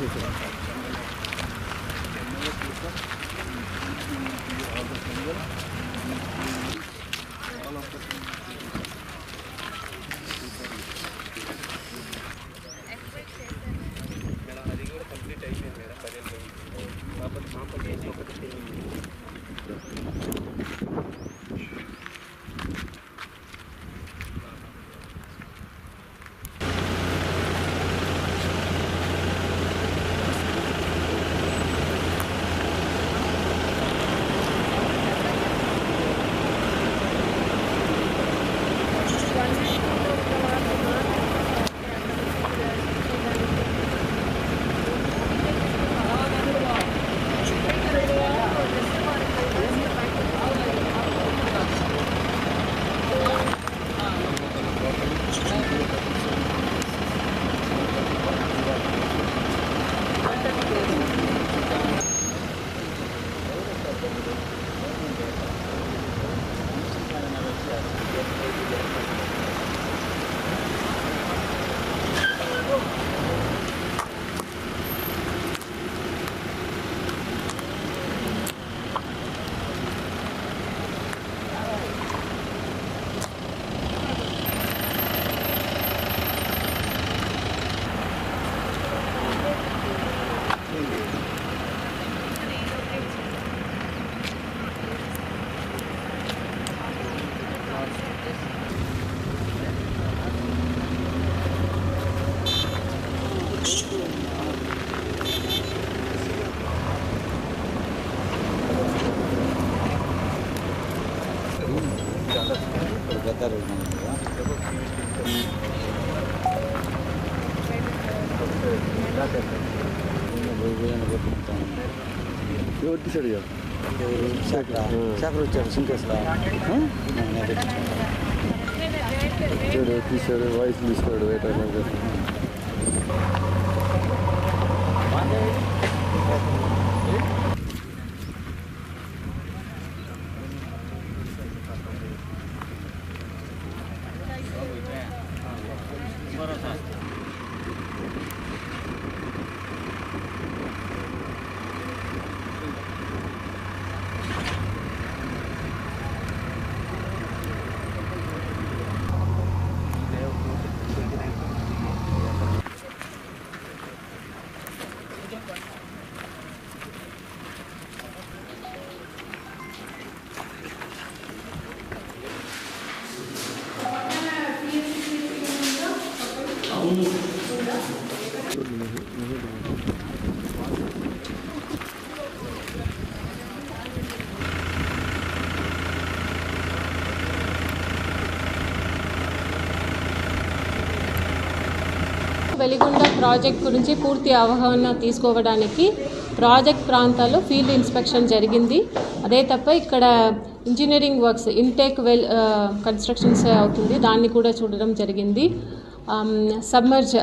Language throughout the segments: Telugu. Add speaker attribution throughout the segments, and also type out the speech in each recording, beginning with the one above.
Speaker 1: Thank you. ఎవరు తీసాడు ఇక
Speaker 2: శాఖలు వచ్చాడు సుంకేశ్వర
Speaker 1: తీసాడు తీసాడు వాయిస్ తీసుకోడు ఎట్లా
Speaker 3: వెలిగొండ ప్రాజెక్ట్ గురించి పూర్తి అవగాహన తీసుకోవడానికి ప్రాజెక్ట్ ప్రాంతాల్లో ఫీల్డ్ ఇన్స్పెక్షన్ జరిగింది. అదే తప్ప ఇక్కడ engineering works intake well constructions అవుతుంది. దాన్ని కూడా చూడడం జరిగింది. సబ్మర్జ్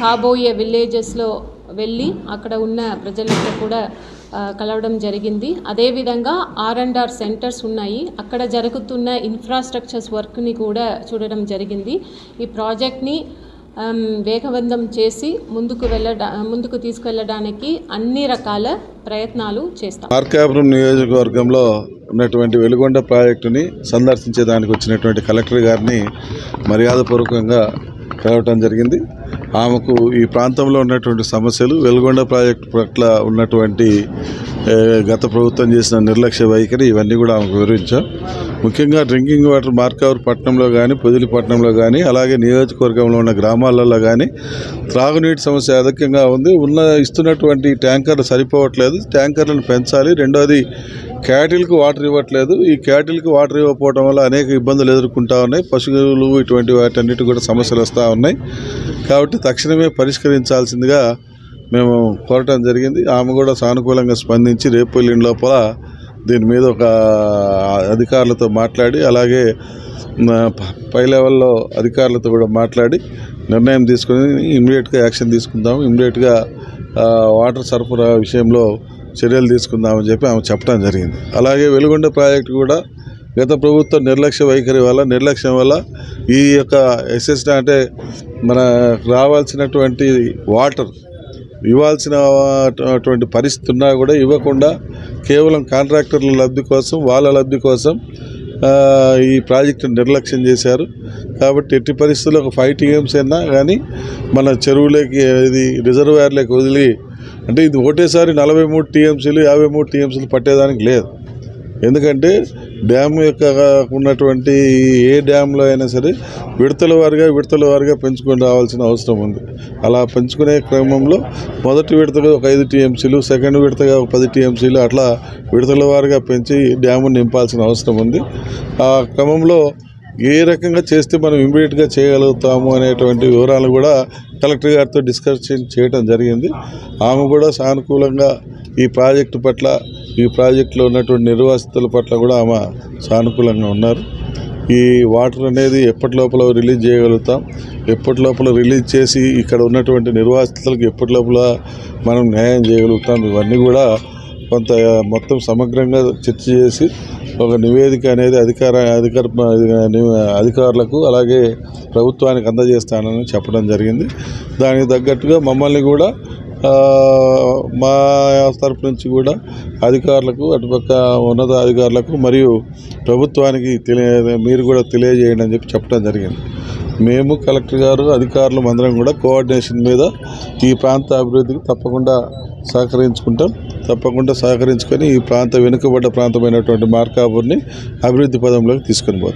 Speaker 3: కాబోయే విలేజెస్లో వెళ్ళి అక్కడ ఉన్న ప్రజలతో కూడా కలవడం జరిగింది. అదేవిధంగా ఆర్ అండ్ ఆర్ సెంటర్స్ ఉన్నాయి. అక్కడ జరుగుతున్న ఇన్ఫ్రాస్ట్రక్చర్స్ వర్క్ని కూడా చూడడం జరిగింది. ఈ ప్రాజెక్ట్ని వేగవంతం చేసి ముందుకు వెళ్ళడా ముందుకు తీసుకెళ్ళడానికి అన్ని రకాల ప్రయత్నాలు చేస్తాం.
Speaker 4: మార్కాపురం నియోజకవర్గంలో ఉన్నటువంటి వెలుగొండ ప్రాజెక్టుని సందర్శించేదానికి వచ్చినటువంటి కలెక్టర్ గారిని మర్యాదపూర్వకంగా కలవటం జరిగింది. ఆమెకు ఈ ప్రాంతంలో ఉన్నటువంటి సమస్యలు వెలుగొండ ప్రాజెక్టు పట్ల ఉన్నటువంటి గత ప్రభుత్వం చేసిన నిర్లక్ష్య వైఖరి ఇవన్నీ కూడా ఆమెకు వివరించాం. ముఖ్యంగా డ్రింకింగ్ వాటర్ మార్కావర్ పట్టణంలో కానీ పొదిలిపట్నంలో కానీ అలాగే నియోజకవర్గంలో ఉన్న గ్రామాలలో కానీ త్రాగునీటి సమస్య అధికంగా ఉంది. ఉన్న ఇస్తున్నటువంటి ట్యాంకర్లు సరిపోవట్లేదు. ట్యాంకర్లను పెంచాలి. రెండోది క్యాటిల్కి వాటర్ ఇవ్వట్లేదు. ఈ క్యాటిల్కి వాటర్ ఇవ్వకపోవడం వల్ల అనేక ఇబ్బందులు ఎదుర్కొంటా ఉన్నాయి. పశువులు ఇటువంటి వాటన్నిటి కూడా సమస్యలు వస్తూ ఉన్నాయి. కాబట్టి తక్షణమే పరిష్కరించాల్సిందిగా మేము కోరటం జరిగింది. ఆమె కూడా సానుకూలంగా స్పందించి రేపు వెళ్ళిన లోపల దీని మీద ఒక అధికారులతో మాట్లాడి అలాగే పై లెవెల్లో అధికారులతో కూడా మాట్లాడి నిర్ణయం తీసుకుని ఇమ్మీడియట్గా యాక్షన్ తీసుకుందాం ఇమ్మీడియట్గా వాటర్ సరఫరా విషయంలో చర్యలు తీసుకుందామని చెప్పి ఆమె చెప్పడం జరిగింది. అలాగే వెలుగొండ ప్రాజెక్టు కూడా గత ప్రభుత్వ నిర్లక్ష్య వైఖరి వల్ల నిర్లక్ష్యం వల్ల ఈ యొక్క ఎస్ఎస్ అంటే మన రావాల్సినటువంటి వాటర్ ఇవ్వాల్సిన అటువంటి పరిస్థితి ఉన్నా కూడా ఇవ్వకుండా కేవలం కాంట్రాక్టర్ల లబ్ధి కోసం వాళ్ళ లబ్ధి కోసం ఈ ప్రాజెక్టును నిర్లక్ష్యం చేశారు. కాబట్టి ఎట్టి పరిస్థితుల్లో ఒక ఫైవ్ టీఎంసీ అయినా కానీ మన చెరువులోకి ఇది రిజర్వాయర్లోకి వదిలి అంటే ఇది ఒకటేసారి నలభై మూడు టీఎంసీలు యాభై మూడు టీఎంసీలు పట్టేదానికి లేదు. ఎందుకంటే డ్యామ్ యొక్క ఉన్నటువంటి ఏ డ్యాంలో అయినా సరే విడతల వారిగా విడతల వారిగా పెంచుకొని రావాల్సిన అవసరం ఉంది. అలా పెంచుకునే క్రమంలో మొదటి విడతగా ఒక ఐదు టీఎంసీలు సెకండ్ విడతగా ఒక పది టీఎంసీలు అట్లా విడతల వారిగా పెంచి డ్యామును నింపాల్సిన అవసరం ఉంది. ఆ క్రమంలో ఏ రకంగా చేస్తే మనం ఇమీడియట్గా చేయగలుగుతాము అనేటువంటి వివరాలు కూడా కలెక్టర్ గారితో డిస్కషన్ చేయడం జరిగింది. ఆమె కూడా సానుకూలంగా ఈ ప్రాజెక్టు పట్ల ఈ ప్రాజెక్టులో ఉన్నటువంటి నిర్వాసితుల పట్ల కూడా ఆమె సానుకూలంగా ఉన్నారు. ఈ వాటర్ అనేది ఎప్పటి లోపల రిలీజ్ చేయగలుగుతాం ఎప్పటి లోపల రిలీజ్ చేసి ఇక్కడ ఉన్నటువంటి నిర్వాసితులకు ఎప్పటి లోపల మనం న్యాయం చేయగలుగుతాం ఇవన్నీ కూడా కొంత మొత్తం సమగ్రంగా చర్చ చేసి ఒక నివేదిక అనేది అధికార అధికార అధికారులకు అలాగే ప్రభుత్వానికి అందజేస్తానని చెప్పడం జరిగింది. దానికి తగ్గట్టుగా మమ్మల్ని కూడా మా తరపు నుంచి కూడా అధికారులకు అటుపక్క ఉన్నత అధికారులకు మరియు ప్రభుత్వానికి తెలియ మీరు కూడా తెలియజేయండి అని చెప్పి చెప్పడం జరిగింది. మేము కలెక్టర్ గారు అధికారులు అందరం కూడా కోఆర్డినేషన్ మీద ఈ ప్రాంత అభివృద్ధికి తప్పకుండా సహకరించుకుంటాం. తప్పకుండా సహకరించుకొని ఈ ప్రాంత వెనుకబడ్డ ప్రాంతమైనటువంటి మార్కాపూర్ని అభివృద్ధి పదంలోకి తీసుకొని పోతాం.